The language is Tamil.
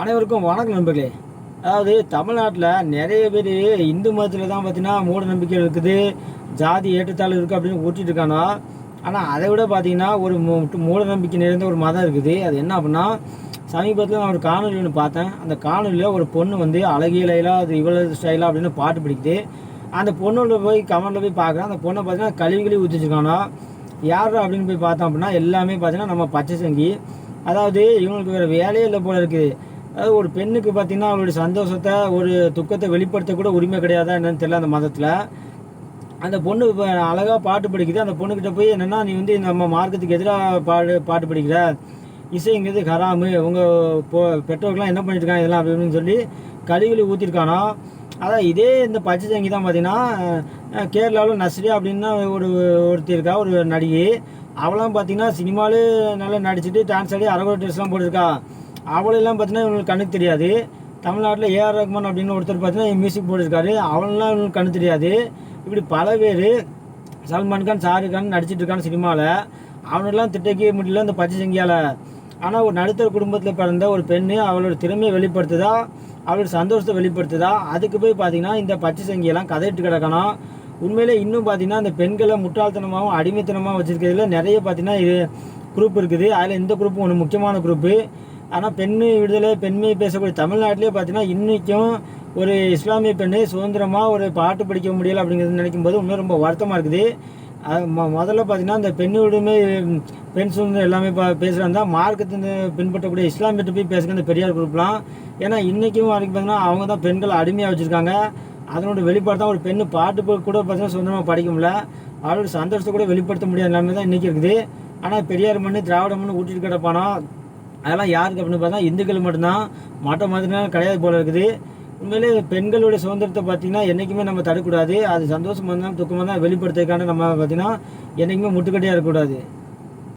அனைவருக்கும் வணக்கம் நண்பர்களே. அதாவது தமிழ்நாட்டில் நிறைய பேர் இந்து மதத்தில் தான் பார்த்தீங்கன்னா மூட நம்பிக்கை இருக்குது ஜாதி ஏற்றத்தாள் இருக்குது அப்படின்னு ஊற்றிட்டு இருக்கானோ ஆனால் அதை விட பார்த்தீங்கன்னா ஒரு மூட நம்பிக்கை நிறைந்த ஒரு மதம் இருக்குது. அது என்ன அப்படின்னா சமீபத்தில் நான் ஒரு காணொலி ஒன்று பார்த்தேன். அந்த காணொலியில் ஒரு பொண்ணு வந்து அழகிய லைலா அது இவ்வளவு ஸ்டைலா அப்படின்னு பாட்டு பிடிக்குது அந்த பொண்ணோட போய் கமெண்டில் போய் பார்க்குறேன். அந்த பொண்ணை பார்த்தீங்கன்னா கழுவி கழுவி ஊற்றிச்சிருக்கானா யார் அப்படின்னு போய் பார்த்தோம் அப்படின்னா எல்லாமே பார்த்தீங்கன்னா நம்ம பச்சை சங்கி. அதாவது இவங்களுக்கு வேறு வேலையே இல்லை போல இருக்குது. அதாவது ஒரு பெண்ணுக்கு பார்த்தீங்கன்னா அவளுடைய சந்தோஷத்தை ஒரு துக்கத்தை வெளிப்படுத்த கூட உரிமை கிடையாதா என்னன்னு தெரியல அந்த மதத்தில். அந்த பொண்ணு இப்போ அழகாக பாட்டு படிக்குது. அந்த பொண்ணுக்கிட்ட போய் என்னென்னா நீ வந்து நம்ம மார்க்கத்துக்கு எதிராக பாடு பாட்டு படிக்கிற. இசைங்கிறது ஹராமு. உங்கள் போ பெற்றோர்கள்லாம் என்ன பண்ணிட்டு இருக்காங்க இதெல்லாம் அப்படின்னு சொல்லி கழிவுகளை ஊற்றிருக்கானோ அதான் இதே இந்த பச்சை தங்கி தான் பார்த்தீங்கன்னா கேரளாவில் நஸ்ரியா அப்படின்னு ஒரு ஒருத்தி இருக்கா ஒரு நடிகை. அவளாம் பார்த்தீங்கன்னா சினிமாலே நல்லா நடிச்சுட்டு டான்ஸ் ஆடி அரகுர ட்ரெஸ்லாம் போட்டிருக்கா. அவளெல்லாம் பார்த்தீங்கன்னா இவங்களுக்கு கண்ணுக்கு தெரியாது. தமிழ்நாட்டில் ஏஆர் ரஹ்மான் அப்படின்னு ஒருத்தர் பார்த்தீங்கன்னா மியூசிக் போட்டிருக்காரு. அவனெலாம் இவங்களுக்கு கண்ணு தெரியாது. இப்படி பல பேர் சல்மான் கான் ஷாருக் கான் நடிச்சிட்டு இருக்கான் சினிமாவில் அவனெல்லாம் திட்டக்கே முடியல இந்த பச்சை செங்கியால். ஆனால் ஒரு நடுத்தர குடும்பத்தில் பிறந்த ஒரு பெண்ணு அவளோட திறமையை வெளிப்படுத்துதா? அவளோட சந்தோஷத்தை வெளிப்படுத்துதா? அதுக்கு போய் பார்த்தீங்கன்னா இந்த பச்சை சங்கியெல்லாம் கதையிட்டு கிடக்கணும். உண்மையிலே இன்னும் பார்த்தீங்கன்னா அந்த பெண்களை முட்டாள்தனமாகவும் அடிமைத்தனமாகவும் வச்சுருக்கிறதுல நிறைய பார்த்தீங்கன்னா இது குரூப் இருக்குது. அதில் இந்த குரூப்பும் ஒன்று முக்கியமான குரூப்பு ஆனால் பெண் விடுதலை பெண்மையை பேசக்கூடிய தமிழ்நாட்டிலே பார்த்தீங்கன்னா இன்றைக்கும் ஒரு இஸ்லாமிய பெண்ணு சுதந்திரமாக ஒரு பாட்டு படிக்க முடியலை அப்படிங்கிறது நினைக்கும் போது இன்னும் ரொம்ப வருத்தமாக இருக்குது. அது மொ- முதல்ல பார்த்தீங்கன்னா இந்த பெண் விடுமை பெண் சுதந்திரம் எல்லாமே பா பேசுகிறாங்க மார்க்கத்தின் பின்பற்றக்கூடிய இஸ்லாமியிட்ட போய் பேசுகிற இந்த பெரியார் குரூப்லாம். ஏன்னா இன்றைக்கும் வரைக்கும் பார்த்தீங்கன்னா அவங்க தான் பெண்களை அடிமையாக வச்சுருக்காங்க. அதனோட வெளிப்பாடு தான் ஒரு பெண்ணு பாட்டு கூட பார்த்தீங்கன்னா சுதந்திரமாக படிக்க முடியல. அவளோட சந்தோஷத்தை கூட வெளிப்படுத்த முடியாத நிலைமை தான் இன்றைக்கி இருக்குது. ஆனால் பெரியார் மண்ணு திராவிட மண்ணு ஊட்டிட்டு கிடப்பானோ? அதெல்லாம் யாருக்கு அப்படின்னு பார்த்தா இந்துக்கள் மட்டும்தான். மற்ற மதத்தினால கிடையாது போல இருக்குது. உண்மையிலே பெண்களுடைய சுதந்திரத்தை பார்த்தீங்கன்னா என்றைக்குமே நம்ம தடுக்கக்கூடாது. அது சந்தோஷமாக இருந்தாலும் துக்கமாக தான் வெளிப்படுத்துறதுக்கான நம்ம பார்த்திங்கன்னா என்றைக்குமே முட்டுக்கட்டையாக இருக்கக்கூடாது.